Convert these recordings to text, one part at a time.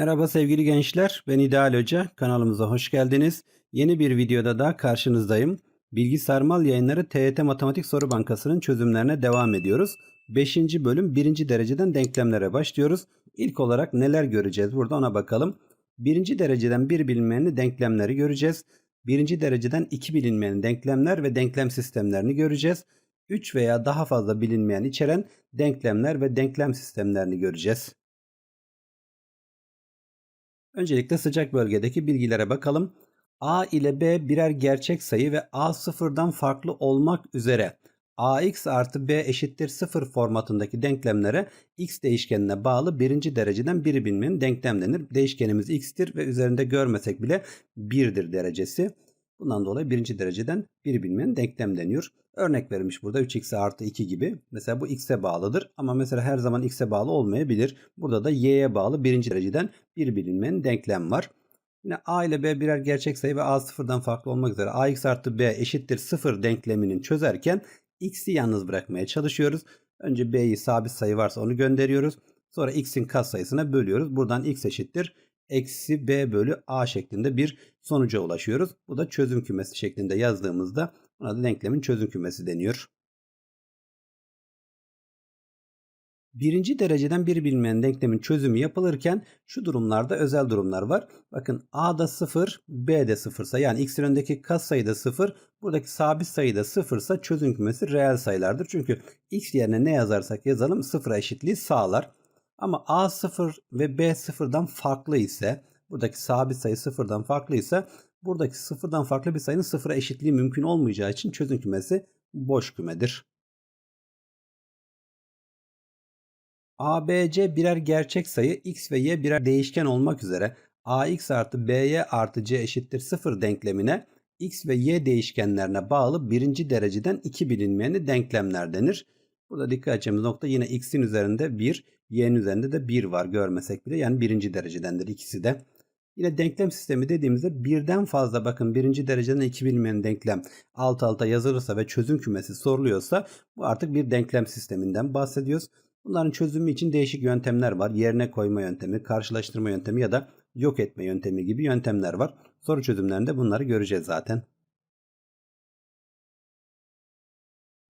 Merhaba sevgili gençler, ben İdeal Hoca. Kanalımıza hoş geldiniz. Yeni bir videoda daha karşınızdayım. Bilgi Sarmal Yayınları TYT Matematik Soru Bankası'nın çözümlerine devam ediyoruz. 5. bölüm 1. dereceden denklemlere başlıyoruz. İlk olarak neler göreceğiz burada ona bakalım. 1. dereceden bir bilinmeyenli denklemleri göreceğiz. 1. dereceden 2 bilinmeyen denklemler ve denklem sistemlerini göreceğiz. 3 veya daha fazla bilinmeyen içeren denklemler ve denklem sistemlerini göreceğiz. Öncelikle sıcak bölgedeki bilgilere bakalım. A ile B birer gerçek sayı ve A sıfırdan farklı olmak üzere ax artı b eşittir 0 formatındaki denklemlere x değişkenine bağlı birinci dereceden biri bilmenin denklem denir. Değişkenimiz x'tir ve üzerinde görmesek bile 1'dir derecesi. Bundan dolayı birinci dereceden biri bilmenin denklem deniyor. Örnek verilmiş burada 3x artı 2 gibi. Mesela bu x'e bağlıdır ama mesela her zaman x'e bağlı olmayabilir. Burada da y'ye bağlı birinci dereceden bir bilinmeyen denklem var. Yine a ile b birer gerçek sayı ve a sıfırdan farklı olmak üzere ax artı b eşittir 0 denklemini çözerken x'i yalnız bırakmaya çalışıyoruz. Önce b'yi sabit sayı varsa onu gönderiyoruz. Sonra x'in katsayısına bölüyoruz. Buradan x eşittir eksi b bölü a şeklinde bir sonuca ulaşıyoruz. Bu da çözüm kümesi şeklinde yazdığımızda buna da denklemin çözüm kümesi deniyor. Birinci dereceden bir bilinmeyen denklemin çözümü yapılırken şu durumlarda özel durumlar var. Bakın a da 0, b de 0 ise yani x'in önündeki katsayı da 0, buradaki sabit sayı da 0 ise çözüm kümesi reel sayılardır. Çünkü x yerine ne yazarsak yazalım sıfıra eşitliği sağlar. Ama a 0 ve b 0'dan farklı ise buradaki sabit sayı 0'dan farklı ise buradaki 0'dan farklı bir sayının 0'a eşitliği mümkün olmayacağı için çözüm kümesi boş kümedir. A, B, C birer gerçek sayı x ve y birer değişken olmak üzere ax artı by artı c eşittir 0 denklemine x ve y değişkenlerine bağlı birinci dereceden iki bilinmeyeni denklemler denir. Burada dikkat edeceğimiz nokta yine x'in üzerinde 1, y'nin üzerinde de 1 var görmesek bile yani birinci derecedendir ikisi de. Yine denklem sistemi dediğimizde birden fazla bakın birinci dereceden iki bilinmeyen denklem alt alta yazılırsa ve çözüm kümesi soruluyorsa bu artık bir denklem sisteminden bahsediyoruz. Bunların çözümü için değişik yöntemler var. Yerine koyma yöntemi, karşılaştırma yöntemi ya da yok etme yöntemi gibi yöntemler var. Soru çözümlerinde bunları göreceğiz zaten.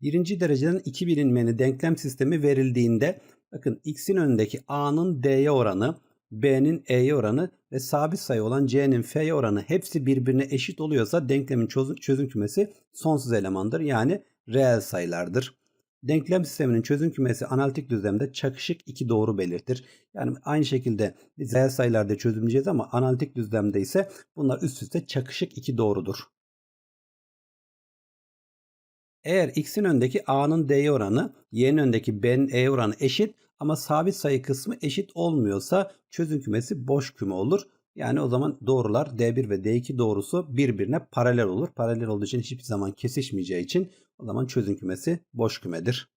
Birinci dereceden iki bilinmeni denklem sistemi verildiğinde bakın x'in önündeki a'nın d'ye oranı, b'nin e'ye oranı ve sabit sayı olan c'nin f'ye oranı hepsi birbirine eşit oluyorsa denklemin çözüm, kümesi sonsuz elemandır. Yani reel sayılardır. Denklem sisteminin çözüm kümesi analitik düzlemde çakışık iki doğru belirtir. Yani aynı şekilde biz reel sayılarda çözümleyeceğiz ama analitik düzlemde ise bunlar üst üste çakışık iki doğrudur. Eğer x'in öndeki a'nın d'ye oranı, y'nin öndeki b'nin e'ye oranı eşit ama sabit sayı kısmı eşit olmuyorsa çözüm kümesi boş küme olur. Yani o zaman doğrular D1 ve D2 doğrusu birbirine paralel olur. Paralel olduğu için hiçbir zaman kesişmeyeceği için o zaman çözüm kümesi boş kümedir.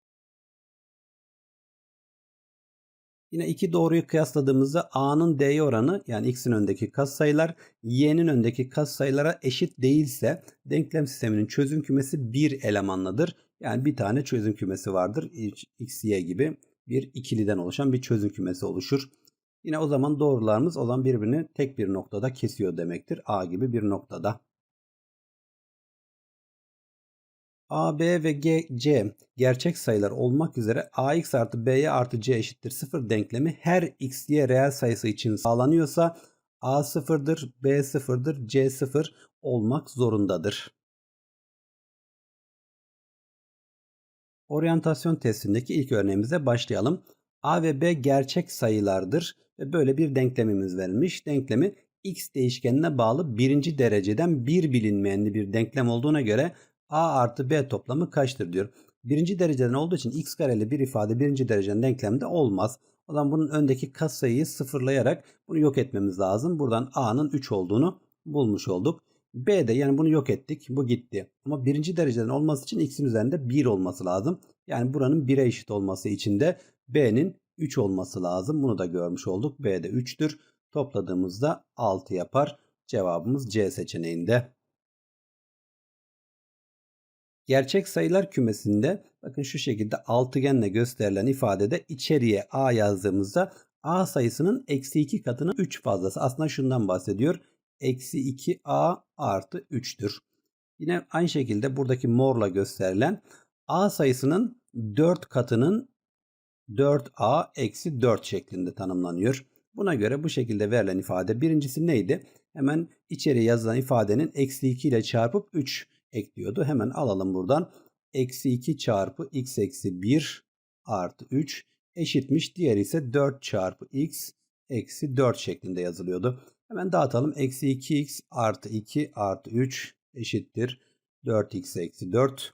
Yine iki doğruyu kıyasladığımızda A'nın D'ye oranı yani X'in öndeki katsayılar Y'nin öndeki katsayılara eşit değilse denklem sisteminin çözüm kümesi bir elemanlıdır. Yani bir tane çözüm kümesi vardır. X, Y gibi bir ikiliden oluşan bir çözüm kümesi oluşur. Yine o zaman doğrularımız o zaman birbirini tek bir noktada kesiyor demektir. A gibi bir noktada. A, B ve G, C gerçek sayılar olmak üzere ax artı by artı c eşittir 0 denklemi her x, y reel sayısı için sağlanıyorsa a sıfırdır, b sıfırdır, c sıfır olmak zorundadır. Oryantasyon testindeki ilk örneğimize başlayalım. A ve B gerçek sayılardır ve böyle bir denklemimiz verilmiş. Denklemi x değişkenine bağlı birinci dereceden bir bilinmeyenli bir denklem olduğuna göre a artı b toplamı kaçtır diyor. Birinci dereceden olduğu için x kareli bir ifade birinci dereceden denklemde olmaz. O zaman bunun öndeki katsayıyı sıfırlayarak bunu yok etmemiz lazım. Buradan a'nın 3 olduğunu bulmuş olduk. B'de yani bunu yok ettik. Bu gitti. Ama birinci dereceden olması için x'in üzerinde 1 olması lazım. Yani buranın 1'e eşit olması için de B'nin 3 olması lazım. Bunu da görmüş olduk. B'de 3'tür. Topladığımızda 6 yapar. Cevabımız C seçeneğinde. Gerçek sayılar kümesinde bakın şu şekilde altıgenle gösterilen ifadede içeriye A yazdığımızda A sayısının eksi 2 katının 3 fazlası. Aslında şundan bahsediyor. Eksi 2A artı 3'tür. Yine aynı şekilde buradaki morla gösterilen A sayısının 4 katının 4A eksi 4 şeklinde tanımlanıyor. Buna göre bu şekilde verilen ifade birincisi neydi? Hemen içeri yazılan ifadenin eksi 2 ile çarpıp 3 ekliyordu. Hemen alalım buradan. Eksi 2 çarpı x eksi 1 artı 3 eşitmiş. Diğeri ise 4 çarpı x eksi 4 şeklinde yazılıyordu. Hemen dağıtalım. Eksi 2x artı 2 artı 3 eşittir. 4x eksi 4.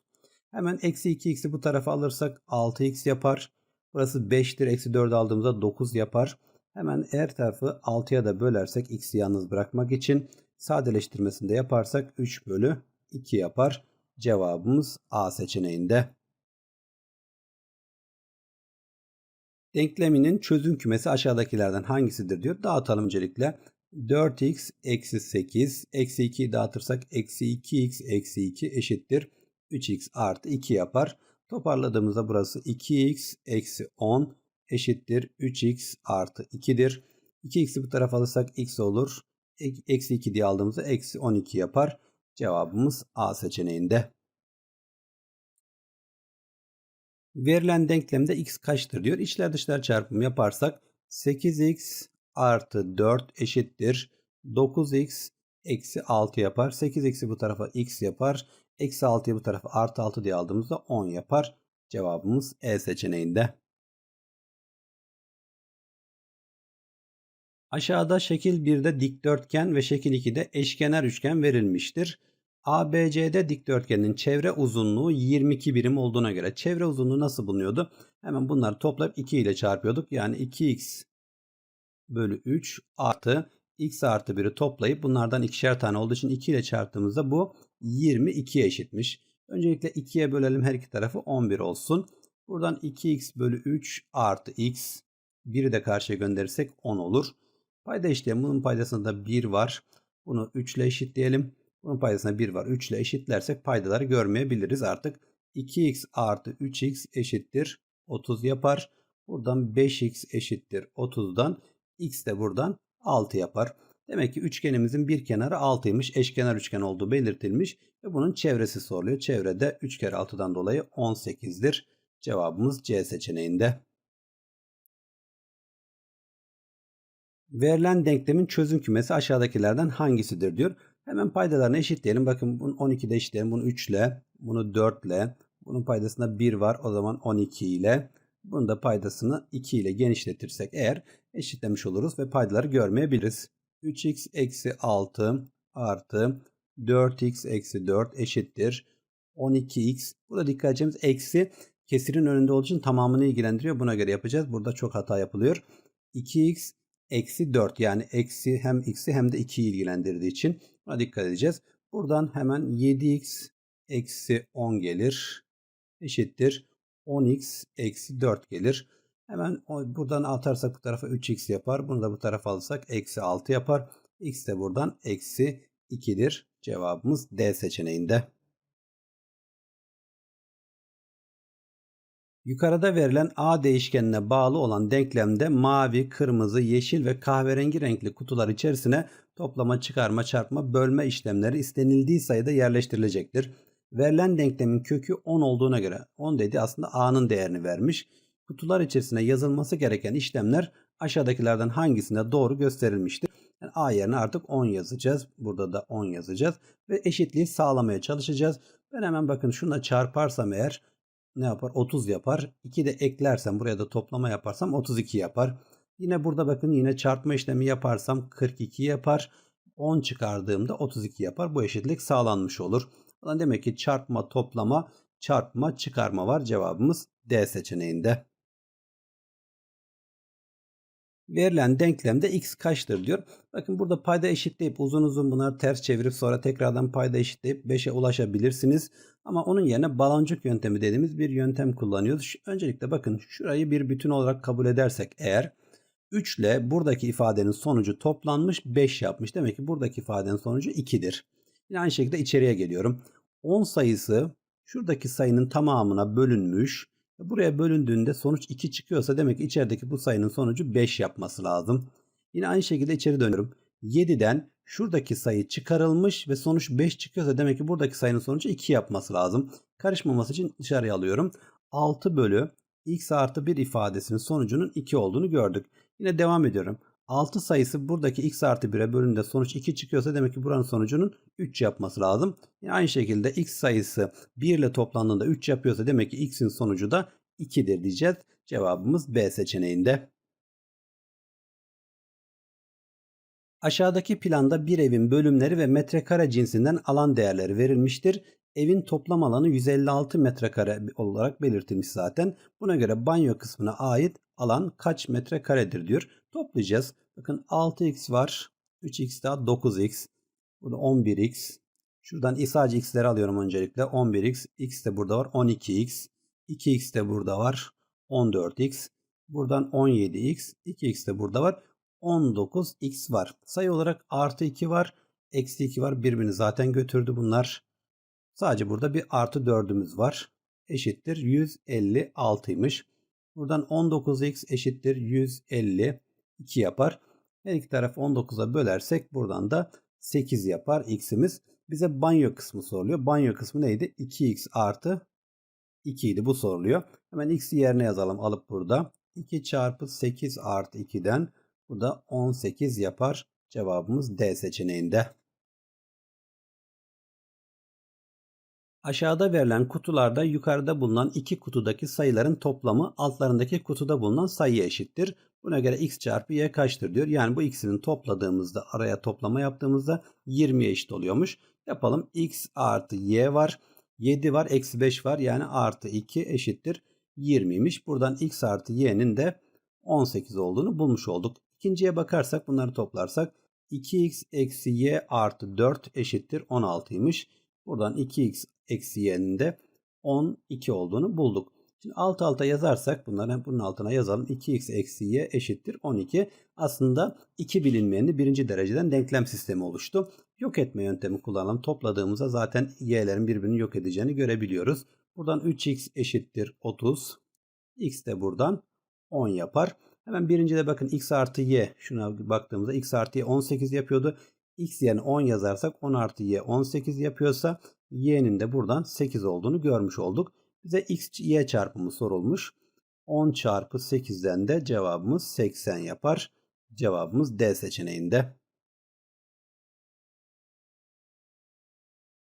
Hemen eksi 2x'i bu tarafa alırsak 6x yapar. Burası 5'tir. Eksi 4 aldığımızda 9 yapar. Hemen her tarafı 6'ya da bölersek x'i yalnız bırakmak için sadeleştirmesini de yaparsak 3 bölü 2 yapar. Cevabımız A seçeneğinde. Denkleminin çözüm kümesi aşağıdakilerden hangisidir diyor. Dağıtalım öncelikle. 4x eksi 8 eksi 2'yi dağıtırsak eksi 2x eksi 2 eşittir. 3x artı 2 yapar. Toparladığımızda burası 2x eksi 10 eşittir 3x artı 2'dir. 2x'i bu tarafa alırsak x olur. Eksi 2 diye aldığımızda eksi 12 yapar. Cevabımız A seçeneğinde. Verilen denklemde x kaçtır diyor. İçler dışlar çarpımı yaparsak 8x artı 4 eşittir. 9x eksi 6 yapar. 8x'i bu tarafa x yapar. Eksi 6'yı bu tarafa artı 6 diye aldığımızda 10 yapar. Cevabımız E seçeneğinde. Aşağıda şekil 1'de dikdörtgen ve şekil 2'de eşkenar üçgen verilmiştir. ABCD dikdörtgenin çevre uzunluğu 22 birim olduğuna göre çevre uzunluğu nasıl bulunuyordu? Hemen bunları toplayıp 2 ile çarpıyorduk. Yani 2x bölü 3 artı x artı 1'i toplayıp bunlardan ikişer tane olduğu için 2 ile çarptığımızda bu 22'ye eşitmiş. Öncelikle 2'ye bölelim her iki tarafı 11 olsun. Buradan 2x bölü 3 artı x 1'i de karşıya gönderirsek 10 olur. Payda işlemi bunun paydasında 1 var. Bunu 3 ile eşitleyelim. Bunun paydasında 1 var. 3 ile eşitlersek paydaları görmeyebiliriz artık. 2x artı 3x eşittir 30 yapar. Buradan 5x eşittir 30'dan. x de buradan 6 yapar. Demek ki üçgenimizin bir kenarı 6'ymış. Eşkenar üçgen olduğu belirtilmiş. Ve bunun çevresi soruluyor. Çevrede 3 kere 6'dan dolayı 18'dir. Cevabımız C seçeneğinde. Verilen denklemin çözüm kümesi aşağıdakilerden hangisidir diyor. Hemen paydalarını eşitleyelim. Bakın bunu 12 ile eşitleyelim. Bunu 3 ile, bunu 4 ile. Bunun paydasında 1 var. O zaman 12 ile. Bunun da paydasını 2 ile genişletirsek eğer eşitlemiş oluruz ve paydaları görmeyebiliriz. 3x eksi 6 artı 4x eksi 4 eşittir. 12x. Burada dikkat edeceğimiz eksi kesirin önünde olduğu için tamamını ilgilendiriyor. Buna göre yapacağız. Burada çok hata yapılıyor. 2x eksi 4 yani eksi hem x'i hem de 2'yi ilgilendirdiği için buna dikkat edeceğiz. Buradan hemen 7x eksi 10 gelir. Eşittir. 10x eksi 4 gelir. Hemen buradan atarsak bu tarafa 3x yapar. Bunu da bu tarafa alırsak eksi 6 yapar. x de buradan eksi 2'dir. Cevabımız D seçeneğinde. Yukarıda verilen A değişkenine bağlı olan denklemde mavi, kırmızı, yeşil ve kahverengi renkli kutular içerisine toplama, çıkarma, çarpma, bölme işlemleri istenildiği sayıda yerleştirilecektir. Verilen denklemin kökü 10 olduğuna göre 10 dedi aslında A'nın değerini vermiş. Kutular içerisine yazılması gereken işlemler aşağıdakilerden hangisinde doğru gösterilmiştir. Yani A yerine artık 10 yazacağız. Burada da 10 yazacağız. Ve eşitliği sağlamaya çalışacağız. Ben hemen bakın şuna çarparsam eğer ne yapar? 30 yapar. 2 de eklersem buraya da toplama yaparsam 32 yapar. Yine burada bakın yine çarpma işlemi yaparsam 42 yapar. 10 çıkardığımda 32 yapar. Bu eşitlik sağlanmış olur. Demek ki çarpma, toplama, çarpma, çıkarma var. Cevabımız D seçeneğinde. Verilen denklemde x kaçtır diyor. Bakın burada payda eşitleyip uzun uzun bunları ters çevirip sonra tekrardan payda eşitleyip 5'e ulaşabilirsiniz. Ama onun yerine baloncuk yöntemi dediğimiz bir yöntem kullanıyoruz. Öncelikle bakın şurayı bir bütün olarak kabul edersek eğer 3 ile buradaki ifadenin sonucu toplanmış 5 yapmış. Demek ki buradaki ifadenin sonucu 2'dir. Yine aynı şekilde içeriye geliyorum. 10 sayısı şuradaki sayının tamamına bölünmüş Buraya bölündüğünde sonuç 2 çıkıyorsa demek ki içerideki bu sayının sonucu 5 yapması lazım. Yine aynı şekilde içeri dönüyorum. 7'den şuradaki sayı çıkarılmış ve sonuç 5 çıkıyorsa demek ki buradaki sayının sonucu 2 yapması lazım. Karışmaması için dışarıya alıyorum. 6 bölü x artı 1 ifadesinin sonucunun 2 olduğunu gördük. Yine devam ediyorum. 6 sayısı buradaki x artı 1'e bölündüğünde sonuç 2 çıkıyorsa demek ki buranın sonucunun 3 yapması lazım. Yine aynı şekilde x sayısı 1 ile toplandığında 3 yapıyorsa demek ki x'in sonucu da 2'dir diyeceğiz. Cevabımız B seçeneğinde. Aşağıdaki planda bir evin bölümleri ve metrekare cinsinden alan değerleri verilmiştir. Evin toplam alanı 156 metrekare olarak belirtilmiş zaten. Buna göre banyo kısmına ait alan kaç metrekaredir diyor. Toplayacağız. Bakın 6x var. 3x daha 9x. Burada 11x. Şuradan sadece x'leri alıyorum öncelikle. 11x. x de burada var. 12x. 2x de burada var. 14x. Buradan 17x. 2x de burada var. 19x var. Sayı olarak artı 2 var. Eksi 2 var. Birbirini zaten götürdü bunlar. Sadece burada bir artı 4'ümüz var. Eşittir 156'ymış. Buradan 19x eşittir 152 yapar. Her iki taraf 19'a bölersek buradan da 8 yapar x'imiz. Bize banyo kısmı soruluyor. Banyo kısmı neydi? 2x artı 2 idi bu soruluyor. Hemen x'i yerine yazalım alıp burada. 2 çarpı 8 artı 2'den bu da 18 yapar. Cevabımız D seçeneğinde. Aşağıda verilen kutularda yukarıda bulunan iki kutudaki sayıların toplamı altlarındaki kutuda bulunan sayıya eşittir. Buna göre x çarpı y kaçtır diyor. Yani bu ikisini topladığımızda araya toplama yaptığımızda 20'ye eşit oluyormuş. Yapalım x artı y var. 7 var eksi 5 var yani artı 2 eşittir 20'ymiş. Buradan x artı y'nin de 18 olduğunu bulmuş olduk. İkinciye bakarsak bunları toplarsak 2x eksi y artı 4 eşittir 16'ymış. Buradan 2x eksi y'nin de 12 olduğunu bulduk. Şimdi alt alta yazarsak bunları bunun altına yazalım. 2x eksi y eşittir 12. Aslında iki bilinmeyeni birinci dereceden denklem sistemi oluştu. Yok etme yöntemi kullanalım. Topladığımızda zaten y'lerin birbirini yok edeceğini görebiliyoruz. Buradan 3x eşittir 30. x de buradan 10 yapar. Hemen birincide bakın x artı y. Şuna baktığımızda x artı y 18 yapıyordu. x yerine 10 yazarsak 10 artı y 18 yapıyorsa y'nin de buradan 8 olduğunu görmüş olduk. Bize x y çarpımı sorulmuş. 10 çarpı 8'den de cevabımız 80 yapar. Cevabımız D seçeneğinde.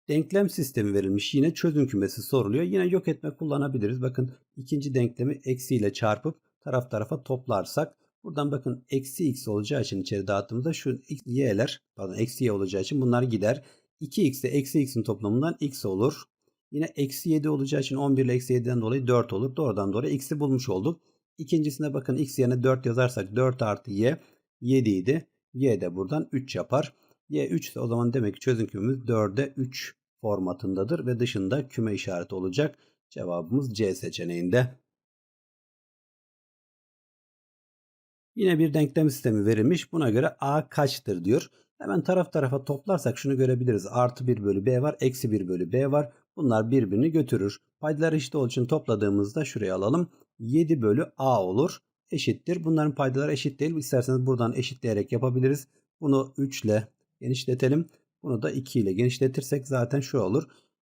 Denklem sistemi verilmiş. Yine çözüm kümesi soruluyor. Yine yok etme kullanabiliriz. Bakın ikinci denklemi eksiyle çarpıp taraf tarafa toplarsak buradan bakın eksi x olacağı için içeri dağıttığımızda şu y'ler pardon eksi y olacağı için bunlar gider. 2x ile eksi x'in toplamından x olur. Yine eksi 7 olacağı için 11 ile eksi 7'den dolayı 4 olur. Doğrudan doğru x'i bulmuş olduk. İkincisine bakın x yerine 4 yazarsak 4 artı y 7 idi. y de buradan 3 yapar. y 3 ise o zaman demek ki çözüm kümemiz 4'e 3 formatındadır ve dışında küme işareti olacak. Cevabımız C seçeneğinde. Yine bir denklem sistemi verilmiş. Buna göre A kaçtır diyor. Hemen taraf tarafa toplarsak şunu görebiliriz. Artı 1 bölü B var. Eksi 1 bölü B var. Bunlar birbirini götürür. Paydalar eşit olduğu için topladığımızda şuraya alalım. 7 bölü A olur. Eşittir. Bunların paydaları eşit değil. İsterseniz buradan eşitleyerek yapabiliriz. Bunu 3 ile genişletelim. Bunu da 2 ile genişletirsek zaten şu olur.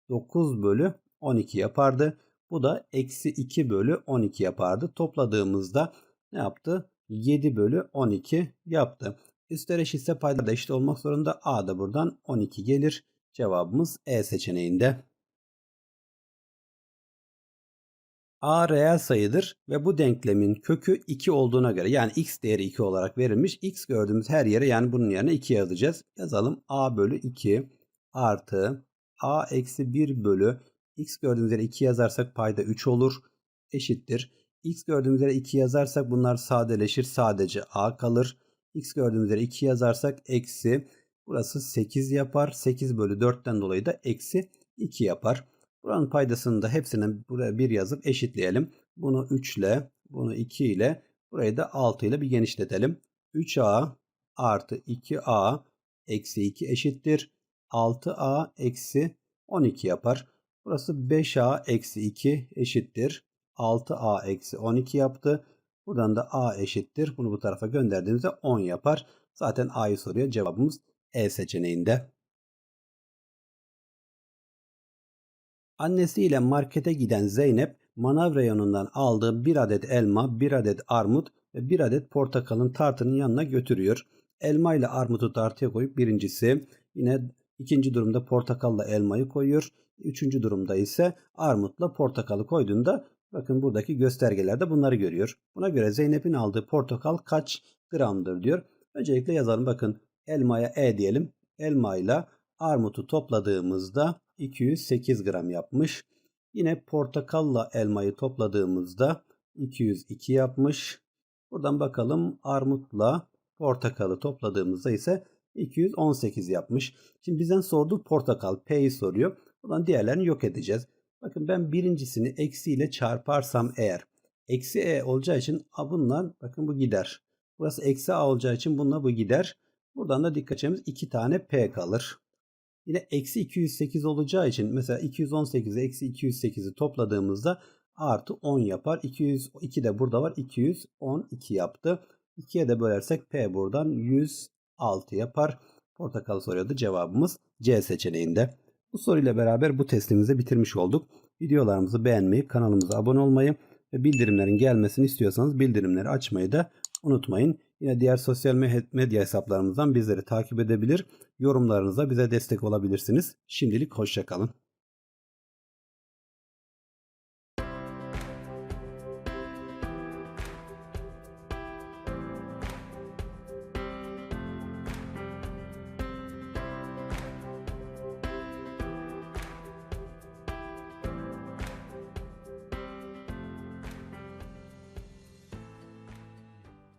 9 bölü 12 yapardı. Bu da eksi 2 bölü 12 yapardı. Topladığımızda ne yaptı? 7 bölü 12 yaptı. Üstler eşitse paydalar da eşit olmak zorunda. A da buradan 12 gelir. Cevabımız E seçeneğinde. A reel sayıdır ve bu denklemin kökü 2 olduğuna göre yani x değeri 2 olarak verilmiş. x gördüğümüz her yere yani bunun yerine 2 yazacağız. Yazalım a bölü 2 artı a eksi 1 bölü x gördüğümüz yere 2 yazarsak payda 3 olur. Eşittir. x gördüğümüz yere 2 yazarsak bunlar sadeleşir. Sadece a kalır. X gördüğümüz yere 2 yazarsak eksi. Burası 8 yapar. 8 bölü 4'ten dolayı da eksi 2 yapar. Buranın paydasını da hepsini buraya bir yazıp eşitleyelim. Bunu 3 ile, bunu 2 ile, burayı da 6 ile bir genişletelim. 3a artı 2a eksi 2 eşittir. 6a eksi 12 yapar. Burası 5a eksi 2 eşittir. 6a eksi 12 yaptı. Buradan da a eşittir. Bunu bu tarafa gönderdiğimizde 10 yapar. Zaten a'yı soruyor. Cevabımız E seçeneğinde. Annesiyle markete giden Zeynep manav reyonundan aldığı bir adet elma, bir adet armut ve bir adet portakalın tartının yanına götürüyor. Elma ile armutu tartıya koyup birincisi yine ikinci durumda portakalla elmayı koyuyor. Üçüncü durumda ise armutla portakalı koyduğunda bakın buradaki göstergelerde bunları görüyor. Buna göre Zeynep'in aldığı portakal kaç gramdır diyor. Öncelikle yazalım bakın elmaya E diyelim. Elma ile armutu topladığımızda 208 gram yapmış. Yine portakalla elmayı topladığımızda 202 yapmış. Buradan bakalım armutla portakalı topladığımızda ise 218 yapmış. Şimdi bizden sorduğu portakal P'yi soruyor. Buradan diğerlerini yok edeceğiz. Bakın ben birincisini eksiyle çarparsam eğer eksi E olacağı için A bundan bakın bu gider. Burası eksi A olacağı için bununla bu gider. Buradan da dikkat edeceğimiz 2 tane P kalır. Yine eksi 208 olacağı için mesela 218 ile eksi 208'i topladığımızda artı 10 yapar. 202 de burada var. 212 yaptı. 2'ye de bölersek P buradan 106 yapar. Portakal soruyordu. Cevabımız C seçeneğinde. Bu soruyla beraber bu testimizi bitirmiş olduk. Videolarımızı beğenmeyi, kanalımıza abone olmayı ve bildirimlerin gelmesini istiyorsanız bildirimleri açmayı da unutmayın. Yine diğer sosyal medya hesaplarımızdan bizleri takip edebilir, yorumlarınıza bize destek olabilirsiniz. Şimdilik hoşçakalın.